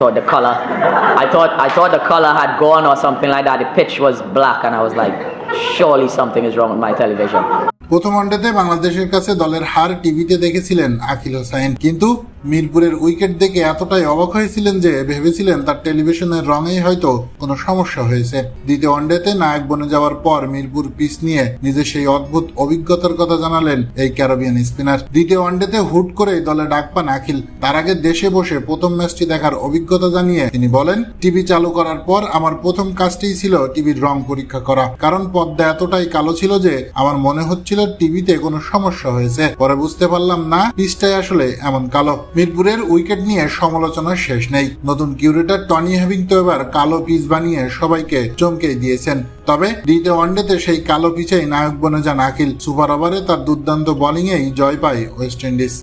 thought the color I thought I thought the color had gone or something like that. The pitch was black and I was like, surely something is wrong with my television. প্রথম ওয়ানডেতে বাংলাদেশের কাছে দলের হার টিভিতে দেখেছিলেন আকিল হোসাইন কিন্তু মিরপুরের wicket দেখে এতটাই অবাক হয়েছিলেন যে ভেবেছিলেন তার টেলিভিশনের রঙেই হয়তো কোনো সমস্যা হয়েছে। দ্বিতীয় ওয়ানডেতে নায়ক বনে যাওয়ার পর মিরপুর পিচ নিয়ে নিজের সেই অদ্ভুত অভিজ্ঞতার কথা জানালেন এই ক্যারোবিয়ান স্পিনার। দ্বিতীয় ওয়ানডেতে হুট করেই দলে ডাক পান আখিল। তার আগে দেশে বসে প্রথম ম্যাচটি দেখার অভিজ্ঞতা জানিয়ে তিনি বলেন, টিভি চালু করার পর আমার প্রথম কাজটিই ছিল টিভির রং পরীক্ষা করা। কারণ পদ্মা এতটাই কালো ছিল যে আমার মনে হচ্ছিল টিভিতে কোনো সমস্যা হয়েছে। পরে বুঝতে পারলাম না, পিচটাই আসলে এমন কালো। মিরপুরের উইকেট নিয়ে সমালোচনা শেষ নেই। নতুন কিউরেটার টনি হ্যাভিং তো এবার কালো পিচ বানিয়ে সবাইকে চমকে দিয়েছেন। তবে দ্বিতীয় ওয়ানডেতে সেই কালো পিচেই নায়ক বনে যান আখিল। সুপার ওভারে তার দুর্দান্ত বোলিংয়েই জয় পায় ওয়েস্ট ইন্ডিজ।